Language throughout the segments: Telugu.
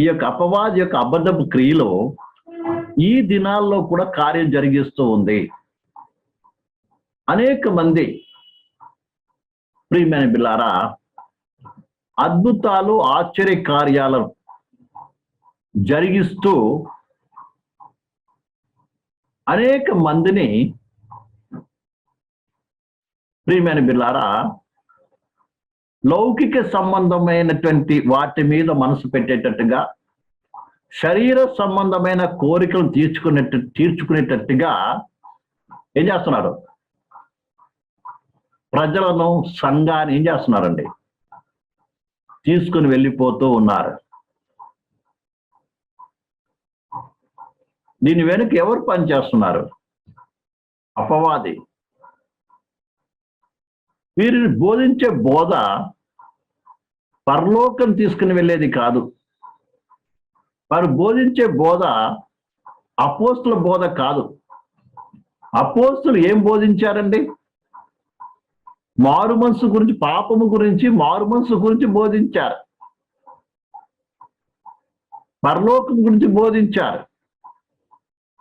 ఈ యొక్క అపవాది యొక్క అబద్ధపు క్రియలో ఈ దినాల్లో కూడా కార్యం జరిగిస్తూ ఉంది. అనేక మంది ప్రియమైన బిల్లారా అద్భుతాలు ఆశ్చర్య కార్యాలను జరిగిస్తూ అనేక మందిని ప్రియమైన బిల్లారా లౌకిక సంబంధమైనటువంటి వాటి మీద మనసు పెట్టేటట్టుగా శరీర సంబంధమైన కోరికలు తీర్చుకునేట తీర్చుకునేటట్టుగా ఏం చేస్తున్నారు? ప్రజలను సంఘాన్ని ఏం చేస్తున్నారండి? తీసుకుని వెళ్ళిపోతూ ఉన్నారు. దీని వెనుక ఎవరు పనిచేస్తున్నారు? అపవాది. వీరిని బోధించే బోధ పరలోకం తీసుకుని వెళ్ళేది కాదు. వారు బోధించే బోధ అపోస్తుల బోధ కాదు. అపోస్తులు ఏం బోధించారండి? మారు మనసు గురించి పాపము గురించి మారు మనసు గురించి బోధించారు. పరలోకం గురించి బోధించారు.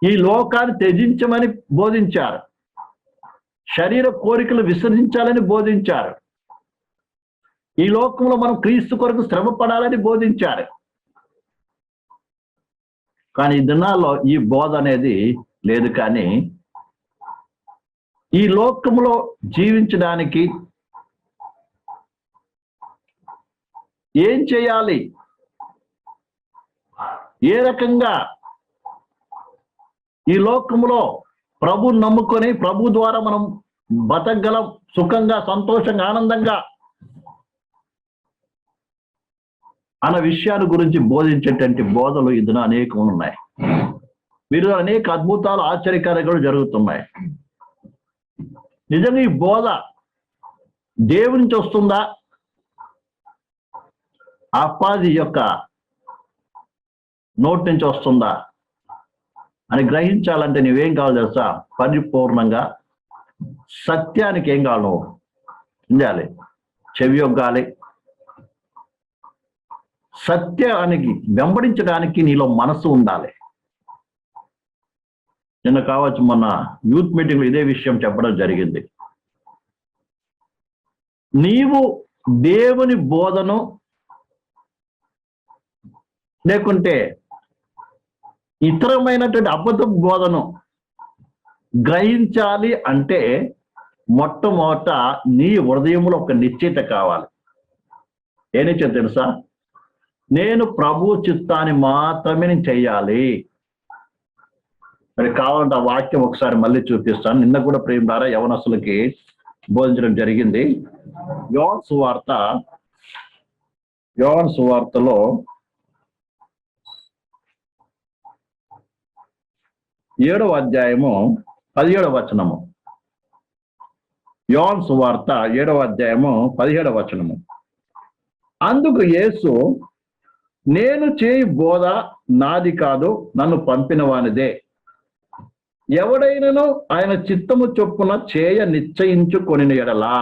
ఈ లోకాన్ని త్యజించమని బోధించారు. శరీర కోరికలు విసర్జించాలని బోధించారు. ఈ లోకంలో మనం క్రీస్తు కొరకు శ్రమ పడాలని బోధించారు. కానీ ఈ దినాల్లో ఈ బోధ అనేది లేదు కానీ ఈ లోకంలో జీవించడానికి ఏం చేయాలి? ఏ రకంగా ఈ లోకంలో ప్రభు నమ్ముకొని ప్రభు ద్వారా మనం బతకగలం సుఖంగా సంతోషంగా ఆనందంగా అన్న విషయాల గురించి బోధించేటువంటి బోధలు ఇందులో అనేకం ఉన్నాయి. వీరు అనేక అద్భుతాలు ఆశ్చర్యకార్యాలు జరుగుతున్నాయి. నిజంగా ఈ బోధ దేవుని నుంచి వస్తుందా? అప్పాది యొక్క నోటి నుంచి వస్తుందా? అని గ్రహించాలంటే నువ్వేం కావాలి తెలుసా? పరిపూర్ణంగా సత్యానికి ఏం కావాలి నువ్వు చేయాలి చెవి యొగ్గాలి సత్యానికి వెంబడించడానికి నీలో మనసు ఉండాలి. నిన్న కావచ్చు మొన్న యూత్ మీటింగ్ ఇదే విషయం చెప్పడం జరిగింది. నీవు దేవుని బోధను లేకుంటే ఇతరమైనటువంటి అబద్ధ బోధను గ్రహించాలి అంటే మొట్టమొదట నీ హృదయంలో ఒక నిశ్చిత కావాలి. ఏ తెలుసా? నేను ప్రభు చిత్తాన్ని మాత్రమే నేను చెయ్యాలి మరి కావాలంటే ఆ వాక్యం ఒకసారి మళ్ళీ చూపిస్తాను. నిన్న కూడా ప్రేమ ద్వారా యవనస్తులకి బోధించడం జరిగింది. యోన్ సువార్త యోన్ సువార్తలో ఏడవ అధ్యాయము పదిహేడవ వచనము. యోన్ సువార్త ఏడవ అధ్యాయము పదిహేడవ వచనము. అందుకు యేసు నేను చేయి బోధ నాది కాదు నన్ను పంపిన వానిదే. ఎవడైనను ఆయన చిత్తము చొప్పున చేయ నిశ్చయించుకొని ఎడలా.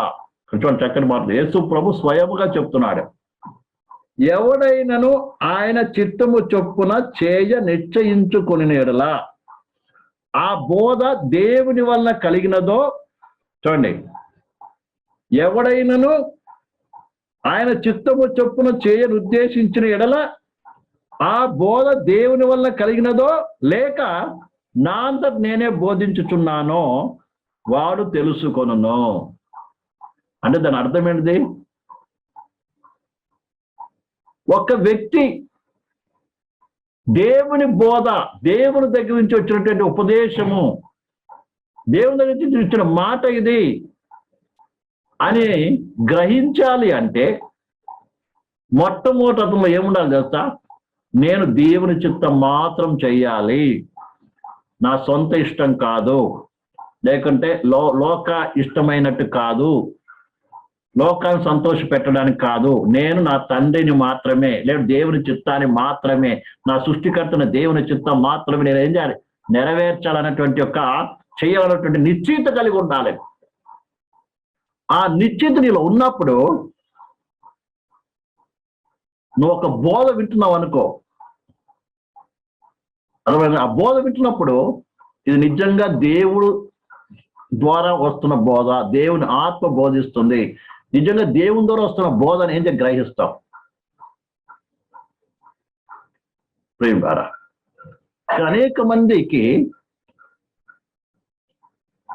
కొంచెం చక్కని మాట యేసు ప్రభు స్వయముగా చెప్తున్నాడు. ఎవడైనను ఆయన చిత్తము చొప్పున చేయ నిశ్చయించుకొని ఎడలా. ఆ బోధ దేవుని వలన కలిగినదో చూడండి. ఎవడైనను ఆయన చిత్తము చొప్పున చేయను ఉద్దేశించిన ఎడల ఆ బోధ దేవుని వల్ల కలిగినదో లేక నా అంతట నేనే బోధించుచున్నానో వాడు తెలుసుకొనును. అంటే దాని అర్థం ఏంటిది? ఒక వ్యక్తి దేవుని బోధ దేవుని దగ్గర నుంచి వచ్చినటువంటి ఉపదేశము దేవుని దగ్గర నుంచి వచ్చిన మాట ఇది అని గ్రహించాలి అంటే మొట్టమొదటి అతను ఏముండాలి తెలుసా? నేను దేవుని చిత్తం మాత్రం చెయ్యాలి నా సొంత ఇష్టం కాదు. లేకుంటే లో లోక ఇష్టమైనట్టు కాదు. లోకాన్ని సంతోష పెట్టడానికి కాదు. నేను నా తండ్రిని మాత్రమే లేదు దేవుని చిత్తాన్ని మాత్రమే నా సృష్టికర్తన దేవుని చిత్తం మాత్రమే నేను ఏం చేయాలి? నెరవేర్చాలన్నటువంటి యొక్క చేయాలన్నటువంటి నిశ్చయిత కలిగి ఉండాలి. ఆ నిశ్చయిత నీలో ఉన్నప్పుడు నువ్వు ఒక బోధ వింటున్నావు అనుకో. అర్థమైంది? ఆ బోధ వింటున్నప్పుడు ఇది నిజంగా దేవుడు ద్వారా వస్తున్న బోధ దేవుని ఆత్మ బోధిస్తుంది. నిజంగా దేవుని ద్వారా వస్తున్న బోధన ఏంటి గ్రహిస్తాం. ప్రేమ ద్వారా అనేక మందికి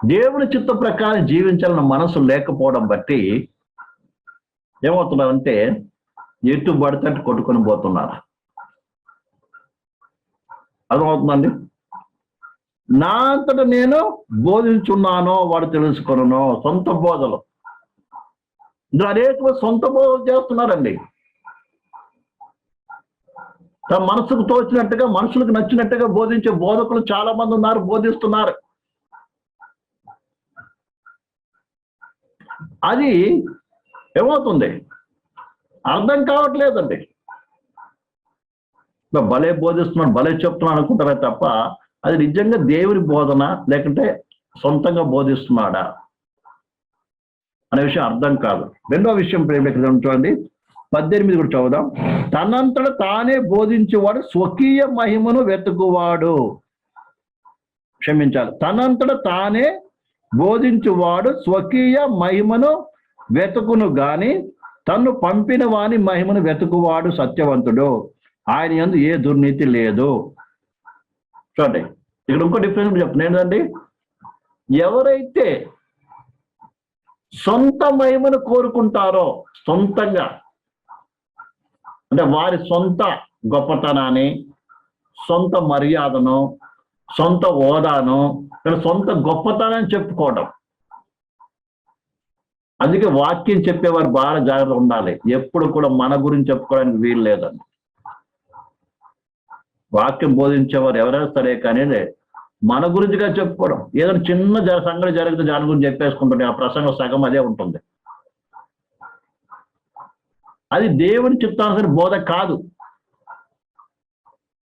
దేవుని చిత్త ప్రకారం జీవించాలన్న మనసు లేకపోవడం బట్టి ఏమవుతున్నారంటే ఎటు పడితే కొట్టుకొని పోతున్నారు. అర్థమవుతుందండి? నా అంతట నేను బోధించున్నానో వాడు తెలుసుకున్నానో సొంత బోధలు. ఇందులో అనేక సొంత బోధలు చేస్తున్నారండి. తన మనసుకు తోచినట్టుగా మనుషులకు నచ్చినట్టుగా బోధించే బోధకులు చాలా మంది ఉన్నారు బోధిస్తున్నారు. అది ఏమవుతుంది? అర్థం కావట్లేదండి. భలే బోధిస్తున్నాడు భలే చెప్తున్నాడు అనుకుంటారే తప్ప అది నిజంగా దేవుని బోధన లేకుంటే సొంతంగా బోధిస్తున్నాడా? అనే విషయం అర్థం కాదు. రెండో విషయం ప్రేమ చూడండి. పద్దెనిమిది కూడా చదువుదాం. తనంతట తానే బోధించేవాడు స్వకీయ మహిమను వెతుకువాడు. క్షమించాలి. తనంతట తానే బోధించువాడు స్వకీయ మహిమను వెతుకును గాని తన్ను పంపిన వాని మహిమను వెతుకువాడు సత్యవంతుడు. ఆయన ఎందు ఏ దుర్నీతి లేదు. చూడండి ఇక్కడ ఇంకో డిఫరెన్స్ చెప్తున్నా. ఏంటండి ఎవరైతే సొంత మహిమను కోరుకుంటారో సొంతంగా అంటే వారి సొంత గొప్పతనాన్ని సొంత మర్యాదను సొంత హోదాను తన సొంత గొప్పతనాన్ని చెప్పుకోవడం. అందుకే వాక్యం చెప్పేవారు బాగా జాగ్రత్త ఉండాలి. ఎప్పుడు కూడా మన గురించి చెప్పుకోవడానికి వీలు లేదండి. వాక్యం బోధించేవారు ఎవరైనా సరే కానీ మన గురించిగా చెప్పుకోవడం. ఏదైనా చిన్న జ- సంగతి జరిగితే దాని గురించి చెప్పేసుకుంటుంటే ఆ ప్రసంగం సగం అదే ఉంటుంది. అది దేవుని చిత్తానుసరి బోధ కాదు.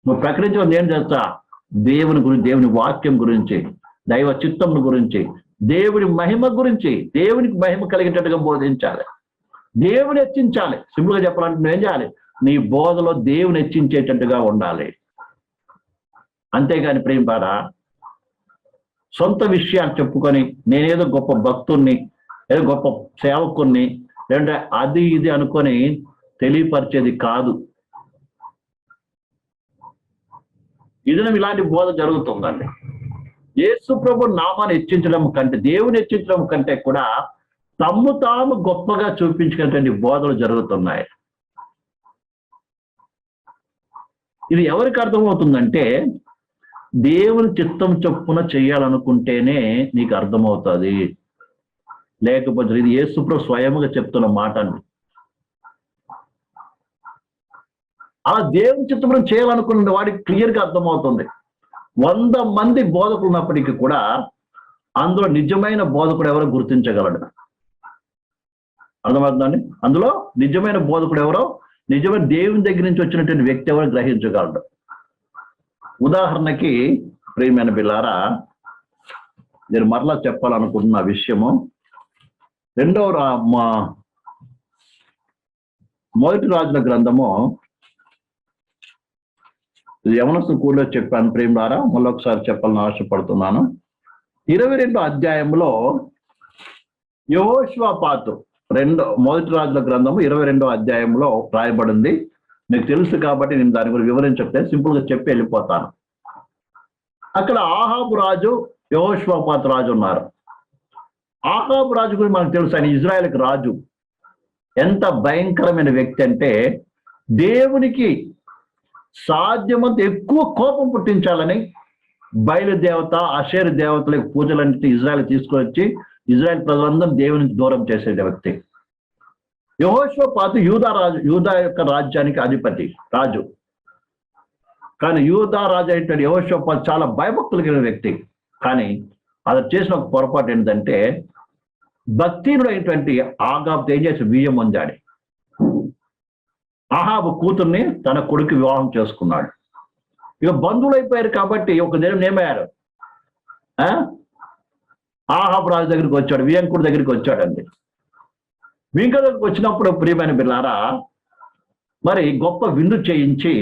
నువ్వు ప్రకటించడం నేను చేస్తా దేవుని గురించి దేవుని వాక్యం గురించి. దైవ చిత్తం గురించి దేవుని మహిమ గురించి దేవునికి మహిమ కలిగేటట్టుగా బోధించాలి. దేవుని హెచ్చించాలి. సింపుల్గా చెప్పాలంటే నువ్వేం చేయాలి? నీ బోధలో దేవుని హెచ్చించేటట్టుగా ఉండాలి. అంతేగాని ప్రేమపాడ సొంత విషయాలు చెప్పుకొని నేనేదో గొప్ప భక్తుణ్ణి ఏదో గొప్ప సేవకుణ్ణి లేదంటే అది ఇది అనుకొని తెలియపరిచేది కాదు. ఇదినం ఇలాంటి బోధ జరుగుతుందండి. యేసు ప్రభు నామాన్ని హెచ్చించడం కంటే దేవుని హెచ్చించడం కంటే కూడా తమ్ము తాము గొప్పగా చూపించుకునేటువంటి బోధలు జరుగుతున్నాయి. ఇది ఎవరికి అర్థమవుతుందంటే దేవుని చిత్తం చొప్పున చేయాలనుకుంటేనే నీకు అర్థమవుతుంది. లేకపోతే ఇది యేసుప్రభు స్వయంగా చెప్తున్న మాట అండి. అలా దేవుని చిత్తం చేయాలనుకున్న వాడికి క్లియర్గా అర్థమవుతుంది. వంద మంది బోధకులు ఉన్నప్పటికీ కూడా అందులో నిజమైన బోధకుడు ఎవరో గుర్తించగలడు. అర్థమవుతుందండి అందులో నిజమైన బోధకుడు ఎవరో నిజమైన దేవుని దగ్గర నుంచి వచ్చినటువంటి వ్యక్తి ఎవరో గ్రహించగలడు. ఉదాహరణకి ప్రియమైన బిల్లారా నేను మరలా చెప్పాలనుకుంటున్న విషయము రెండవ రా- మా మొదటి రాజుల గ్రంథము ఇది యవనస్తు కూడా చెప్పాను ప్రేమ ద్వారా మళ్ళీ ఒకసారి చెప్పాలని ఆశపడుతున్నాను. ఇరవై రెండో అధ్యాయంలో యహోష్వాపాతు రెండో మొదటి రాజుల గ్రంథము ఇరవై రెండో అధ్యాయంలో రాయబడింది. మీకు తెలుసు కాబట్టి నేను దాని గురించి వివరించట్లేదు సింపుల్గా చెప్పి వెళ్ళిపోతాను. అక్కడ ఆహాబు రాజు యహోష్వాపాతు రాజు ఉన్నారు. ఆహాబు రాజు గురించి మనకు తెలుసు ఆయన ఇజ్రాయెల్కి రాజు. ఎంత భయంకరమైన వ్యక్తి అంటే దేవునికి సాధ్యమంత ఎక్కువ కోపం పుట్టించాలని బయలుదేవత దేవత దేవతలకు పూజలన్నిటి ఇజ్రాయెల్ తీసుకొని వచ్చి ఇజ్రాయెల్ ప్రజలందరం దేవుని దూరం చేసే వ్యక్తి. యహోషోపాతు యూదా రాజు యూదా యొక్క రాజ్యానికి అధిపతి రాజు. కానీ యూదా రాజు అయినటువంటి యహోషోపాతు చాలా భయభక్తులు కలిగిన వ్యక్తి. కానీ అతను చేసిన ఒక పొరపాటు ఏంటంటే భక్తినుడు అయినటువంటి ఆగాబ్ ఏం చేసి బియ్యం పొందాడు. ఆహాబు కూతుర్ని తన కొడుకు వివాహం చేసుకున్నాడు. ఇక బంధువులు అయిపోయారు కాబట్టి ఒక దినం ఏమయ్యారు ఆ? ఆహాబు రాజు దగ్గరికి వచ్చాడు వియంకుడి దగ్గరికి వచ్చాడండి. వింక దగ్గరికి వచ్చినప్పుడు ప్రియమైన బిల్లారా మరి గొప్ప విందు చేయించి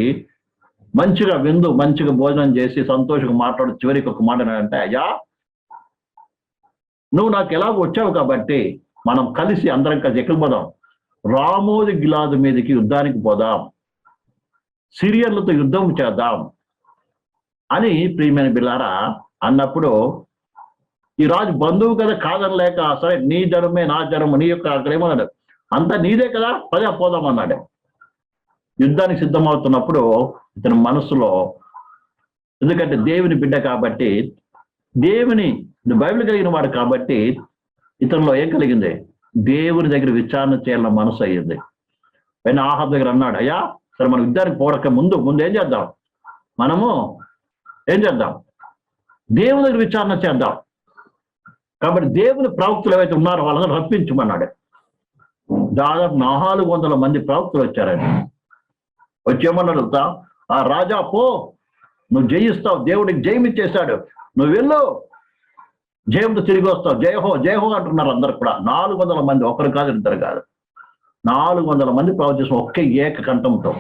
మంచిగా విందు మంచిగా భోజనం చేసి సంతోషంగా మాట్లాడు చివరికి ఒక మాట అంటే అయ్యా నువ్వు నాకు ఎలా వచ్చావు కాబట్టి మనం కలిసి అందరం కలిసి ఎక్కడికి పోదాం? రామోది గిలాదు మీదకి యుద్ధానికి పోదాం. సిరియర్లతో యుద్ధం చేద్దాం అని ప్రియమైన బిల్లారా అన్నప్పుడు ఈ రాజు బంధువు కదా కాదనలేక సరే నీ జనమే నా జనము నీ యొక్క అక్కడ ఏమన్నాడు అంతా నీదే కదా పదే పోదాం అన్నాడు. యుద్ధానికి సిద్ధమవుతున్నప్పుడు ఇతని మనసులో ఎందుకంటే దేవుని బిడ్డ కాబట్టి దేవుని బైబిల్ కలిగిన వాడు కాబట్టి ఇతనిలో ఏం కలిగింది? దేవుని దగ్గర విచారణ చేయాలన్న మనసు అయ్యింది. పైన ఆహాబ్ దగ్గర అన్నాడు అయ్యా సరే మనం యుద్ధానికి పోడక ముందు ముందు ఏం చేద్దాం? మనము ఏం చేద్దాం? దేవుని దగ్గర విచారణ చేద్దాం. కాబట్టి దేవుని ప్రవక్తలు ఏవైతే ఉన్నారో వాళ్ళని రప్పించమన్నాడు. దాదాపు నాలుగు వందల మంది ప్రవక్తలు వచ్చారండి వచ్చేమన్నాడు ఆ రాజా పో. నువ్వు జయిస్తావు. దేవుడికి జయమిచ్చేశాడు నువ్వు వెళ్ళు. జయంతో తిరిగి వస్తాం. జయహో జయహో అంటున్నారు అందరు కూడా. నాలుగు వందల మంది ఒకరు కాదు ఇద్దరు కాదు. నాలుగు వందల మంది ప్రవచించిన ఒకే ఏక కంఠంతో.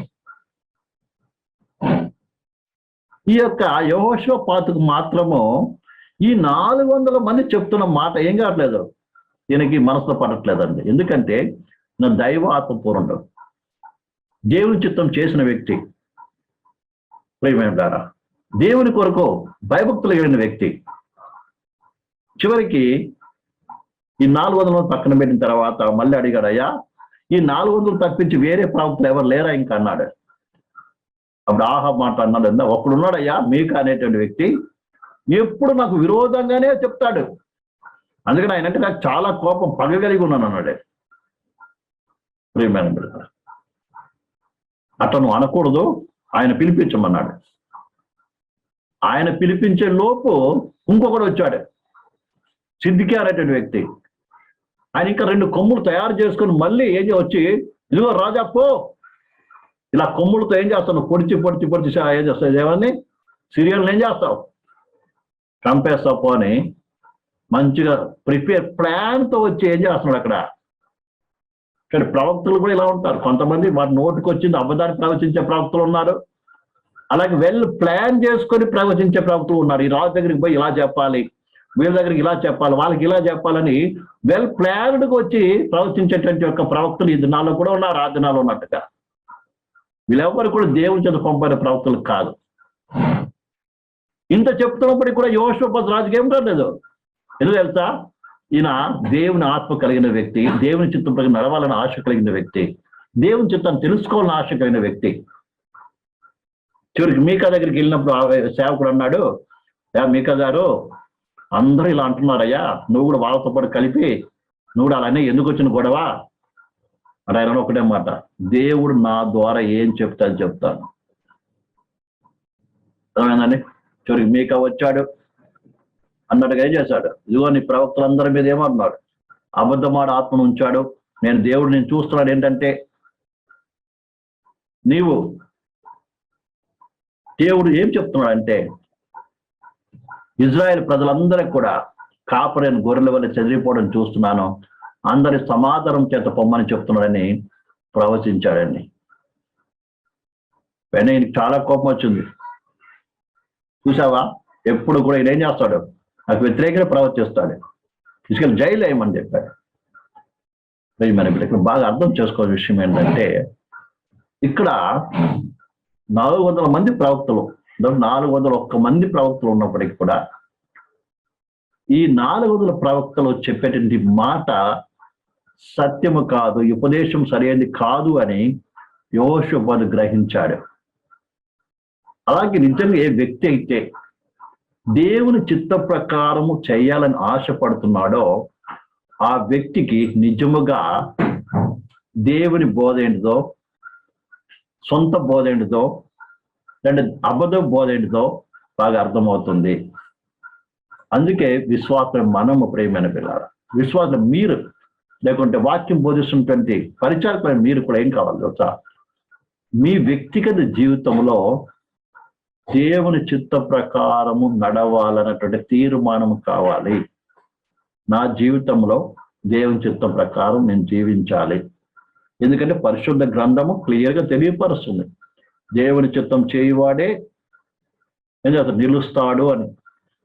ఈ యొక్క యహోశో పాతకు మాత్రము ఈ నాలుగు వందల మంది చెప్తున్న మాట ఏం కావట్లేదు. ఈయనకి మనసులో పడట్లేదండి. ఎందుకంటే నా దైవ ఆత్మపూర్ణుడు దేవుని చిత్తం చేసిన వ్యక్తి. ప్రేమ ద్వారా దేవుని కొరకు భయభక్తులు కలిగిన వ్యక్తి. చివరికి ఈ నాలుగు వందల మంది పక్కన పెట్టిన తర్వాత మళ్ళీ అడిగాడు అయ్యా ఈ నాలుగు వందలు తప్పించి వేరే ప్రవక్తలు ఎవరు లేరా? ఇంకా అన్నాడు. అప్పుడు ఆహా మాట అన్నాడు "ఇందా ఒకడున్నాడు ఉన్నాడయ్యా మీకు? అనేటువంటి వ్యక్తి ఎప్పుడు నాకు విరోధంగానే చెప్తాడు. అందుకని ఆయన అంటే నాకు చాలా కోపం పగగలిగి ఉన్నాను అన్నాడు. ప్రియమైన అతను అనకూడదు ఆయన పిలిపించమన్నాడు. ఆయన పిలిపించే లోపు ఇంకొకడు వచ్చాడు. సిద్ధికే అనేటువంటి వ్యక్తి. ఆయన ఇంకా రెండు కొమ్ములు తయారు చేసుకొని మళ్ళీ ఏం వచ్చి ఇదిగో రాజా పో. ఇలా కొమ్ములతో ఏం చేస్తాను? పొడిచి పొడిచి పొడిచి ఏం చేస్తావు? దేవాన్ని సీరియల్ ఏం చేస్తావు? చంపేస్తావు పోని మంచిగా ప్రిపేర్ ప్లాన్తో వచ్చి ఏం చేస్తున్నాడు అక్కడ? ఇక్కడ ప్రవక్తలు కూడా ఇలా ఉంటారు. కొంతమంది వారి నోటికి వచ్చింది అబద్ధాన్ని ప్రవచించే ప్రవక్తలు ఉన్నారు. అలాగే వెల్ ప్లాన్ చేసుకొని ప్రవచించే ప్రవక్తలు ఉన్నారు. ఈ రాజు దగ్గరికి పోయి ఇలా చెప్పాలి. వీళ్ళ దగ్గరికి ఇలా చెప్పాలి వాళ్ళకి ఇలా చెప్పాలని వెల్ ప్లాన్డ్గా వచ్చి ప్రవర్తించేటువంటి యొక్క ప్రవక్తలు ఈ దినాల్లో కూడా ఉన్నారు ఆ దినాల్లో ఉన్నట్టుగా. వీళ్ళెవ్వరు కూడా దేవుని చేత పంపని ప్రవక్తలు కాదు. ఇంత చెప్తున్నప్పటికీ కూడా యోషోపతి రాజుకి ఏం రాలేదు ఎందుకు తెలుసా? ఈయన దేవుని ఆత్మ కలిగిన వ్యక్తి దేవుని చిత్తం ప్రకారం నడవాలని ఆశ కలిగిన వ్యక్తి దేవుని చిత్తాన్ని తెలుసుకోవాలని ఆశ కలిగిన వ్యక్తి. చివరికి మీకా దగ్గరికి వెళ్ళినప్పుడు సేవకుడు అన్నాడు యా మీకా గారు అందరూ ఇలా అంటున్నారయ్యా నువ్వు కూడా వాళ్ళతో పాటు కలిపి నువ్వు అలానే ఎందుకు వచ్చిన గొడవ? అంటే ఆయన ఒకటే మాట దేవుడు నా ద్వారా ఏం చెప్తా అని చెప్తాను. అర్థమైందండి చివరికి మీకా వచ్చాడు. అన్నట్టుగా ఏం చేశాడు? ఇదిగో నీ ప్రవక్తలందరి మీద ఏమన్నాడు? అబద్ధమాడ ఆత్మను ఉంచాడు. నేను దేవుడు నేను చూస్తున్నాడు ఏంటంటే నీవు దేవుడు ఏం చెప్తున్నాడు అంటే ఇజ్రాయెల్ ప్రజలందరికీ కూడా కాపరైన గొర్రెల వల్ల చెదిరిపోవడం చూస్తున్నాను. అందరి సమాధానం చేత పొమ్మని చెప్తున్నాడని ప్రవచించాడండి. వెంటనే ఈయనకి చాలా కోపం వచ్చింది. చూసావా ఎప్పుడు కూడా ఈయన ఏం చేస్తాడు? నాకు వ్యతిరేకంగా ప్రవర్తిస్తాడు. తీసుకెళ్ళి జైలు వేయమని చెప్పాడు. మనం ఇక్కడ బాగా అర్థం చేసుకోవాల్సిన విషయం ఏంటంటే ఇక్కడ నాలుగు వందల మంది ప్రవక్తలు నాలుగు వందల ఒక్క మంది ప్రవక్తలు ఉన్నప్పటికీ కూడా ఈ నాలుగు వందల ప్రవక్తలు చెప్పేటువంటి మాట సత్యము కాదు ఉపదేశం సరైనది కాదు అని యోషుబను గ్రహించాడు. అలాగే నిజంగా ఏ వ్యక్తి అయితే దేవుని చిత్త ప్రకారము చేయాలని ఆశపడుతున్నాడో ఆ వ్యక్తికి నిజముగా దేవుని బోధ ఏంటిదో సొంత బోధ ఏంటిదో అంటే అబద్ధ బోధ ఏంటిదో బాగా అర్థమవుతుంది. అందుకే విశ్వాసం మనము ప్రేమైన పిల్లలు. విశ్వాసం మీరు లేకుంటే వాక్యం బోధిస్తున్నటువంటి పరిచారకులైన మీరు కూడా ఏం కావాలి తెలుసా? మీ వ్యక్తిగత జీవితంలో దేవుని చిత్త ప్రకారము నడవాలన్నటువంటి తీర్మానం కావాలి. నా జీవితంలో దేవుని చిత్తం ప్రకారం నేను జీవించాలి. ఎందుకంటే పరిశుద్ధ గ్రంథము క్లియర్గా తెలియపరుస్తుంది. దేవుని చిత్తం చేయువాడే. ఏం చేస్తాడు నిలుస్తాడు అని.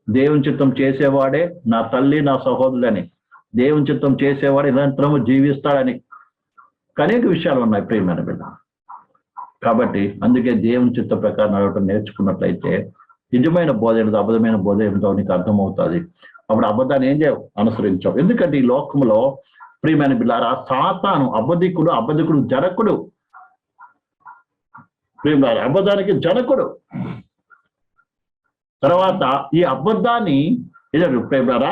దేవుని చిత్తం చేసేవాడే నా తల్లి నా సహోదరులని. దేవుని చిత్తం చేసేవాడు నిరంతరము జీవిస్తాడని. అనేక విషయాలు ఉన్నాయి ప్రియమైన బిడ్డ. కాబట్టి అందుకే దేవుని చిత్త ప్రకారం నడవటం నేర్చుకున్నట్లయితే నిజమైన బోధ ఏమిటో అబద్ధమైన బోధ ఏమిటో నీకు అర్థమవుతుంది. అప్పుడు అబద్ధాన్ని ఏం చేయవు? అనుసరించావు. ఎందుకంటే ఈ లోకంలో ప్రియమైన బిడ్డారా సాతాను అబద్ధికుడు అబద్ధికుడు జరకుడు ప్రియమైన అబద్ధానికి జనకుడు. తర్వాత ఈ అబద్ధాన్ని ఏదో ప్రేమరా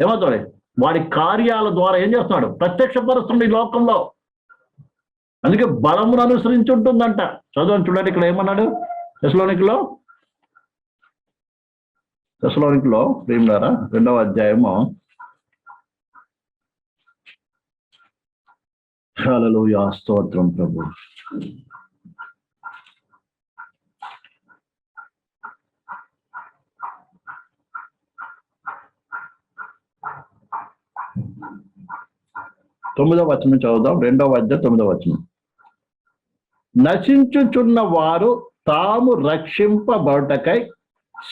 ఏమవుతాడు వాడి కార్యాల ద్వారా ఏం చేస్తున్నాడు? ప్రత్యక్షపరుస్తుంది ఈ లోకంలో. అందుకే బలమును అనుసరించి ఉంటుందంట. చదవండి చూడండి ఇక్కడ ఏమన్నాడు? దశలోనికిలో దశలోనికిలో ప్రేమలారా రెండవ అధ్యాయము. చాలలో స్తోత్రం ప్రభు. తొమ్మిదవ వచనం చదువుదాం. రెండవ అధ్యాయం తొమ్మిదవ వచనం. నశించుచున్న వారు తాము రక్షింపబడటకై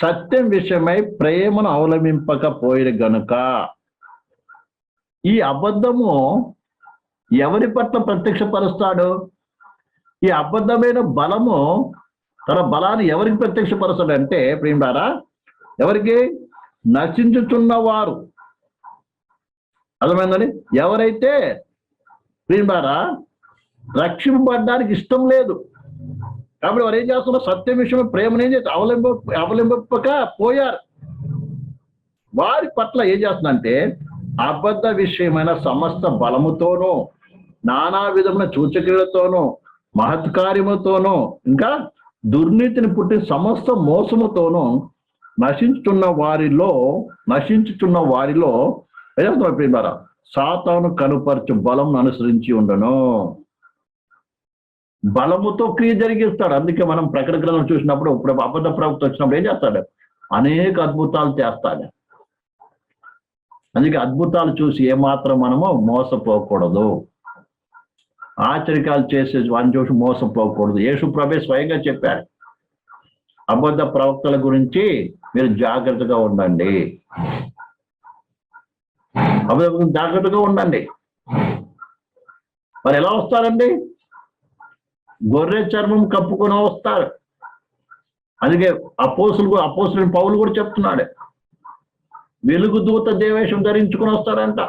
సత్యం విషయమై ప్రేమను అవలంబింపకపోయిన గనుక. ఈ అబద్ధము ఎవరి పట్ల ప్రత్యక్షపరుస్తాడు? ఈ అబద్ధమైన బలము తన బలాన్ని ఎవరికి ప్రత్యక్షపరుస్తాడు అంటే ప్రియుడారా ఎవరికి? నశించుచున్న వారు. అర్థమైందండి? ఎవరైతే ప్రియుడారా రక్షింపబడడానికి ఇష్టం లేదు కాబట్టి వారు ఏం చేస్తున్నారు? సత్యం విషయం ప్రేమను ఏం చేస్తారు అవలంబ అవలంబింపక పోయారు. వారి పట్ల ఏం చేస్తుందంటే అబద్ధ విషయమైన సమస్త బలముతోనూ నానా విధమైన సూచక్రియలతోనూ మహత్కార్యముతోనూ ఇంకా దుర్నీతిని పుట్టి సమస్త మోసముతోనూ నశించుతున్న వారిలో నశించుతున్న వారిలో ఏం సాతాను కనుపరచు బలం అనుసరించి ఉండను. బలముతో క్రియ జరిగిస్తాడు. అందుకే మనం ప్రకట గ్రంథం చూసినప్పుడు ఇప్పుడు అబద్ధ ప్రవక్త వచ్చినప్పుడు ఏం చేస్తాడు? అనేక అద్భుతాలు చేస్తాడు. అందుకే అద్భుతాలు చూసి ఏమాత్రం మనము మోసపోకూడదు. ఆచరికాలు చేసే వారిని చూసి మోసపోకూడదు. యేసు ప్రభే స్వయంగా చెప్పారు. అబద్ధ ప్రవక్తల గురించి మీరు జాగ్రత్తగా ఉండండి. అబద్ధ జాగ్రత్తగా ఉండండి. మరి ఎలా వస్తారండి? గొర్రె చర్మం కప్పుకొని వస్తారు. అందుకే అపోసులు అపోసులు పౌలు కూడా చెప్తున్నాడు. వెలుగు దూత దేవేశం ధరించుకుని వస్తారంట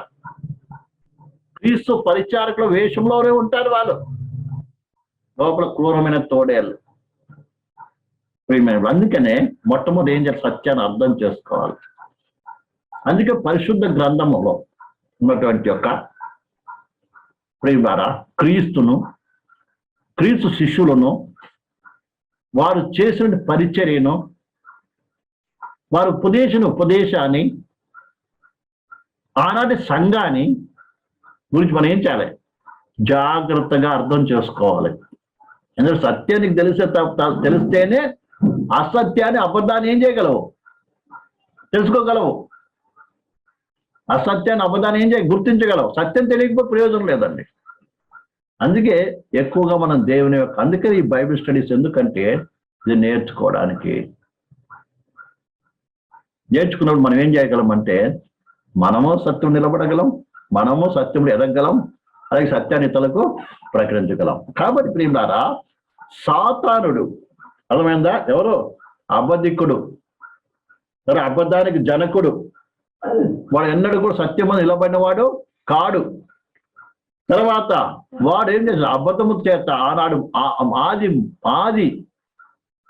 క్రీస్తు పరిచారకుల వేషంలోనే ఉంటారు వాళ్ళు. లోపల క్రూరమైన తోడేళ్ళు. అందుకనే మొట్టమొదటి ఏం చేయాలి? సత్యాన్ని అర్థం చేసుకోవాలి. అందుకే పరిశుద్ధ గ్రంథములో ఉన్నటువంటి యొక్క ప్రియులారా క్రీస్తును క్రీస్తు శిష్యులను వారు చేసిన పరిచర్యను వారు ఉపదేశిన ఉపదేశాన్ని ఆనాటి సంఘాన్ని గురించి మనం ఏం చేయాలి? జాగ్రత్తగా అర్థం చేసుకోవాలి. ఎందుకంటే సత్యానికి తెలిసే తెలిస్తేనే అసత్యాన్ని అబద్ధాన్ని ఏం చేయగలవు? తెలుసుకోగలవు. అసత్యాన్ని అబద్ధాన్ని ఏం చేయ గుర్తించగలవు. సత్యం తెలియకపోతే ప్రయోజనం లేదండి. అందుకే ఎక్కువగా మనం దేవుని యొక్క అందుకే ఈ బైబిల్ స్టడీస్ ఎందుకంటే ఇది నేర్చుకోవడానికి. నేర్చుకున్నప్పుడు మనం ఏం చేయగలం అంటే మనము సత్యం నిలబడగలం మనము సత్యం ఎదగలం అలాగే సత్యాన్ని ఇతరులకు ప్రకటించగలం. కాబట్టి ప్రియులారా సాతానుడు అర్థమైందా? ఎవరు? అబద్ధికుడు. సరే అబద్ధానికి జనకుడు. వాడు ఎన్నడూ కూడా సత్యం నిలబడినవాడు కాడు. తర్వాత వాడు ఏం చేశాడు? అబద్ధము చేత ఆనాడు ఆది ఆది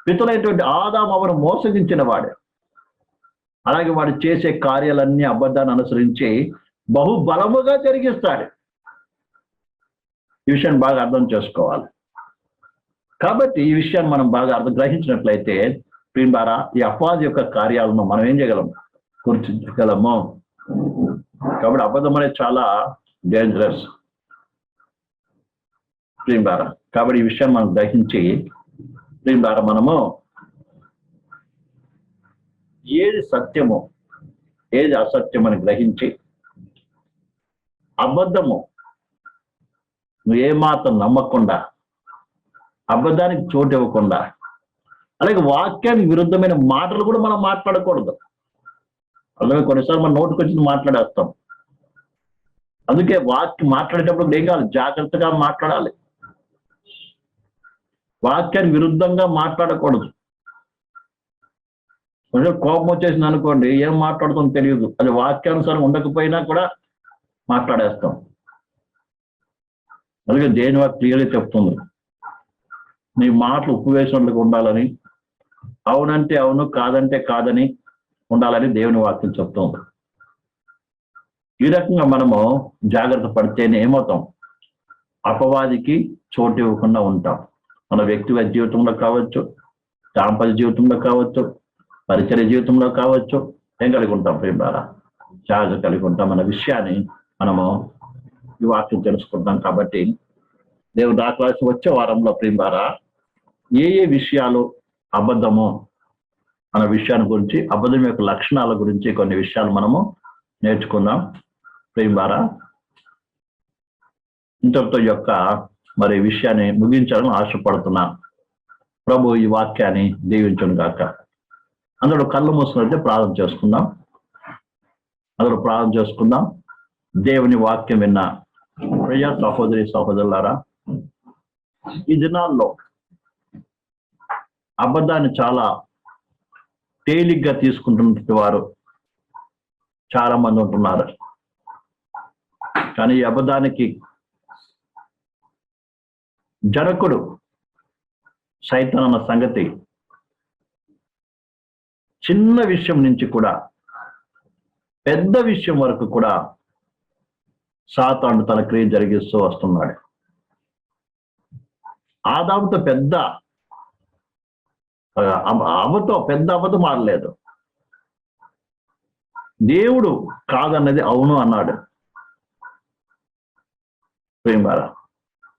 పితులైనటువంటి ఆదాం అవను మోసగించిన వాడు. అలాగే వాడు చేసే కార్యాలన్నీ అబద్ధాన్ని అనుసరించి బహుబలముగా జరిగిస్తాడు. ఈ విషయాన్ని బాగా అర్థం చేసుకోవాలి. కాబట్టి ఈ విషయాన్ని మనం బాగా అర్థం గ్రహించినట్లయితే ప్రియులారా ఈ అపవాది యొక్క కార్యాలను మనం ఏం చేయగలం? గుర్తించగలము కాబట్టి అబద్ధం అనేది చాలా డేంజరస్ ప్రియులారా కాబట్టి ఈ విషయం మనం గ్రహించి ప్రియులారా మనము ఏది సత్యము ఏది అసత్యం అని గ్రహించి అబద్ధము నువ్వు ఏమాత్రం నమ్మకుండా అబద్ధానికి చోటు ఇవ్వకుండా అలాగే వాక్యానికి విరుద్ధమైన మాటలు కూడా మనం మాట్లాడకూడదు. అలాగే కొన్నిసార్లు మన నోటికి వచ్చింది మాట్లాడేస్తాం. అందుకే వాక్యం మాట్లాడేటప్పుడు ఏం కావాలి? జాగ్రత్తగా మాట్లాడాలి. వాక్యానికి విరుద్ధంగా మాట్లాడకూడదు. కొంచెం కోపం వచ్చేసింది అనుకోండి ఏం మాట్లాడుతుందో తెలియదు. అది వాక్యానుసారం ఉండకపోయినా కూడా మాట్లాడేస్తాం. అలాగే దేని వాక్ క్లియర్గా చెప్తుంది? నీ మాటలు ఉప్పు వేసినట్లుగా ఉండాలని. అవునంటే అవును కాదంటే కాదని. ఉండాలని దేవుని వాక్యం చెప్తుంది. ఈ రకంగా మనము జాగ్రత్త పడితేనే ఏమవుతాం? అపవాదికి చోటు ఇవ్వకుండా ఉంటాం. మన వ్యక్తిగత జీవితంలో కావచ్చు దాంపత్య జీవితంలో కావచ్చు పరిచయ జీవితంలో కావచ్చు ఏం కలిగి ఉంటాం ప్రేమారా జాగ్రత్త కలిగి ఉంటాం అన్న విషయాన్ని మనము ఈ వాక్యం తెలుసుకుంటాం కాబట్టి దేవుడు దాకవలసి వచ్చే వారంలో ప్రేమారా ఏ ఏ విషయాలు అబద్ధము అన్న విషయాన్ని గురించి అబద్ధం యొక్క లక్షణాల గురించి కొన్ని విషయాలు మనము నేర్చుకుందాం. ప్రేమారా ఇంతటితో యొక్క మరి విషయాన్ని ముగించాలని ఆశపడుతున్నాను ప్రభు ఈ వాక్యాన్ని దీవించను కాక అందరూ కళ్ళు మూసినట్టే ప్రార్థన చేసుకుందాం. అందరు ప్రార్థన చేసుకుందాం. దేవుని వాక్యం విన్న ప్రజా సహోదరి సహోదరులారా ఈ దినాల్లో అబద్ధాన్ని చాలా తేలిగ్గా తీసుకుంటున్న వారు చాలా మంది ఉంటున్నారు. కానీ ఈ అబద్ధానికి జనకుడు సైతం అన్న సంగతి చిన్న విషయం నుంచి కూడా పెద్ద విషయం వరకు కూడా సాతాండు తన క్రియ జరిగిస్తూ వస్తున్నాడు. ఆదాముతో పెద్ద అబతో పెద్ద అబద్ధం ఆడలేదు దేవుడు కాదన్నది అవును అన్నాడు. ప్రేమారా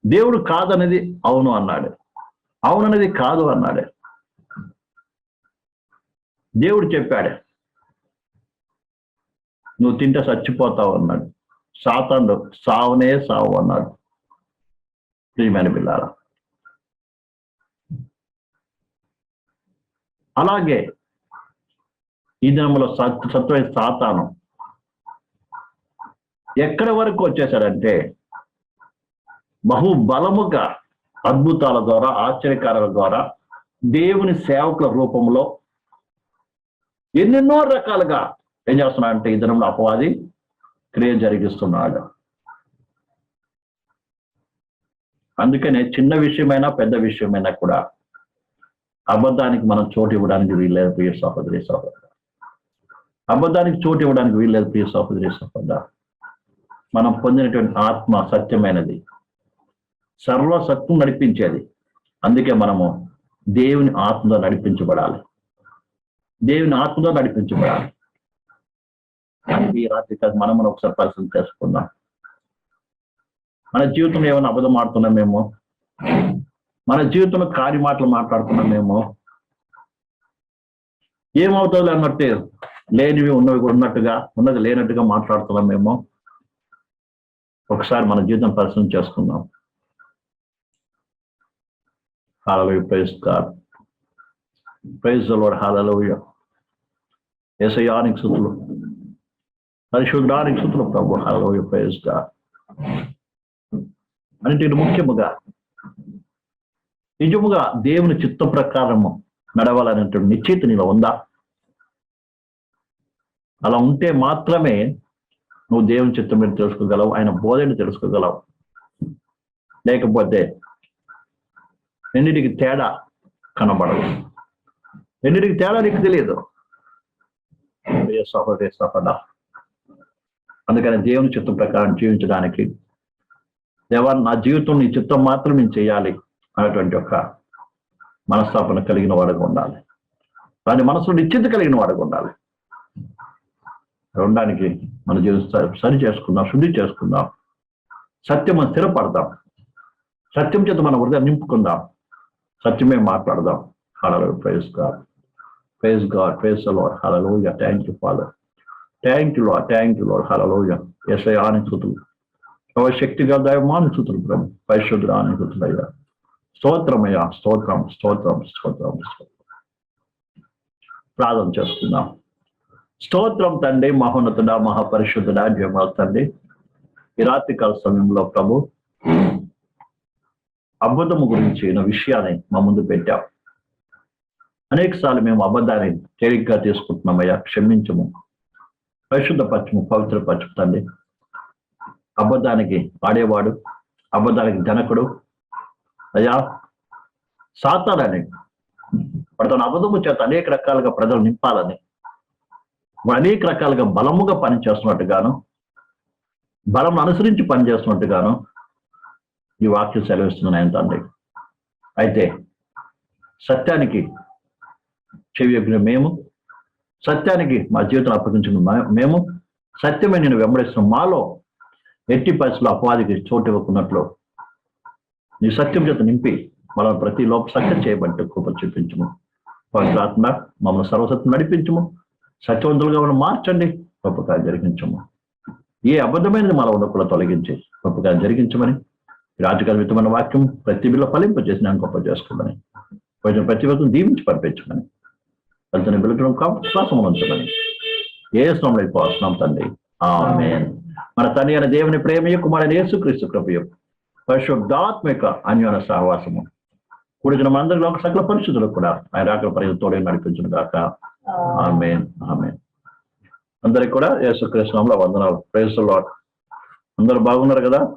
దేవుడు కాదన్నది అవును అన్నాడు. అవుననేది కాదు అన్నాడు. దేవుడు చెప్పాడు నువ్వు తింటే చచ్చిపోతావు అన్నాడు. సాతాండు సావునే సావు అన్నాడు. ప్రియమైన పిల్లారా అలాగే ఈ దినంలో సత్ సత్వమైన సాతాను ఎక్కడ వరకు వచ్చేసాడంటే బహుబలముగా అద్భుతాల ద్వారా ఆశ్చర్యకారాల ద్వారా దేవుని సేవకుల రూపంలో ఎన్నెన్నో రకాలుగా ఏం చేస్తున్నాడంటే ఈ దినంలో అపవాది క్రియ జరిగిస్తున్నాడు. అందుకనే చిన్న విషయమైనా పెద్ద విషయమైనా కూడా అబద్ధానికి మనం చోటు ఇవ్వడానికి వీల్లేదు ప్రియ సహోదరి సహోదరు. అబద్ధానికి చోటు ఇవ్వడానికి వీల్లేదు ప్రియ సహోదరి సహోదర. మనం పొందినటువంటి ఆత్మ సత్యమైనది. సర్వసత్వం నడిపించేది. అందుకే మనము దేవుని ఆత్మతో నడిపించబడాలి. దేవుని ఆత్మతో నడిపించబడాలి. ఈ రాత్రి కాదు మనం మనం ఒకసారి పరిశీలన చేసుకుందాం. మన జీవితంలో ఏమైనా అబద్ధం ఆడుతున్నామేమో మన జీవితంలో కాడి మాటలు మాట్లాడుతున్నామేమో ఏమవుతుంది అన్నట్టు లేనివి ఉన్నవి ఉన్నట్టుగా ఉన్నది లేనట్టుగా మాట్లాడుతున్నాం మేము ఒకసారి మన జీవితం పరిశ్రమ చేసుకుందాం Hallelujah. Praise God. Praise the Lord. ఏసయానికి సుతులు పరిశుద్ధానికి సుతులు ప్రభు హలోయ ప్రైజ్ గాడ్ అన్నింటిని ముఖ్యముగా నిజముగా దేవుని చిత్త ప్రకారము నడవాలనేటువంటి నిశ్చిత నీలో ఉందా? అలా ఉంటే మాత్రమే నువ్వు దేవుని చిత్తం మీద తెలుసుకోగలవు ఆయన బోధన తెలుసుకోగలవు. లేకపోతే రెండింటికి తేడా కనబడదు. రెండింటికి తేడా నీకు తెలియదు? సహోదరి సహోద అందుకని దేవుని చిత్తం ప్రకారం జీవించడానికి దేవా నా జీవితం నీ చిత్తం మాత్రం నేను చేయాలి. అనేటువంటి ఒక మనస్తాపన కలిగిన వాడుగా ఉండాలి. దాని మనసులో నిశ్చిత కలిగిన వాడుగా ఉండాలి. ఉండడానికి మన జీవితం సరి చేసుకుందాం శుద్ధి చేసుకుందాం. సత్యం స్థిరపడదాం. సత్యం చేత మన హృదయం నింపుకుందాం. సత్యమే మాట్లాడదాం. Hello praise God. Praise God praise Lord hallelujah thank you father. Thank you Lord thank you Lord hallelujah SI ఆని శక్తిగా దైవమాని చుతులు బ్రహ్మ పరిశుద్ధ ఆని చుతులయ్యా స్తోత్రమయ్యా స్తోత్రం స్తోత్రం స్తోత్రం ప్రార్థన చేస్తున్నాం. స్తోత్రం తండ్రి మహోన్నతుడ మహాపరిశుద్ధుడ జయమాల తండ్రి. ఈ రాత్రి కాల సమయంలో ప్రభు అబద్ధము గురించి విషయాన్ని మా ముందు పెట్టాం అనేక సార్లు మేము అబద్ధాన్ని తేలిగ్గా తీసుకుంటున్నామయ్యా క్షమించము. పరిశుద్ధపరచము పవిత్రపరచము తండ్రి. అబద్ధానికి వాడేవాడు అబద్ధానికి జనకుడు అయ్యా సాతానని వాడు తన అబద్ధము చేత అనేక రకాలుగా ప్రజలు నింపాలని వాడు అనేక రకాలుగా బలముగా పనిచేస్తున్నట్టుగాను బలం అనుసరించి పనిచేస్తున్నట్టుగాను ఈ వాక్యం సెలవిస్తున్నాను తండ్రి. అయితే సత్యానికి చెవియొగ్గిన మేము సత్యానికి మా జీవితం అప్పగించిన మేము సత్యమే నేను వెంబడిస్తున్న మాలో ఎట్టి పరిస్థితుల్లో అపవాదికి చోటు ఇవ్వకున్నట్లు నీ సత్యం చేత నింపి మనం ప్రతి లోప సత్యం చేయబట్టి కృప చూపించము. పవిత్రాత్మ మమ్మల్ని సర్వసత్వం నడిపించము. సత్యవంతులుగా మనం మార్చండి గొప్పగా జరిగించము. ఏ అబద్ధమైనది మన ఉన్నప్పుడు తొలగించి గొప్పగా జరిగించమని రాజకల్పితమైన వాక్యం ప్రతి బిల్ల ఫలింప చేసి నేను గొప్ప చేసుకోమని కొంచెం ప్రతి ఒక్కరిని దీవించి పంపించమని వెళ్తున్న కాబట్టి శ్వాసం ఉంచమని. ఏ స్వామి అయిపోతున్నాం తండ్రి. ఆమేన్. మన తండ్రి అయిన దేవుని ప్రేమయు కుమారుని యేసుక్రీస్తు కృపయు. పరిశుద్ధాత్మిక అన్యోన సహవాసము. కూడిన మనందరిలో ఒక సకల పరిస్థితులకు కూడా ఆయన రాకల పరిధి నడిపించిన కాక ఆమె ఆమె అందరికి కూడా యేసుకృష్ణంలో వందనాలు. ప్రేస్ అందరూ బాగున్నారు కదా?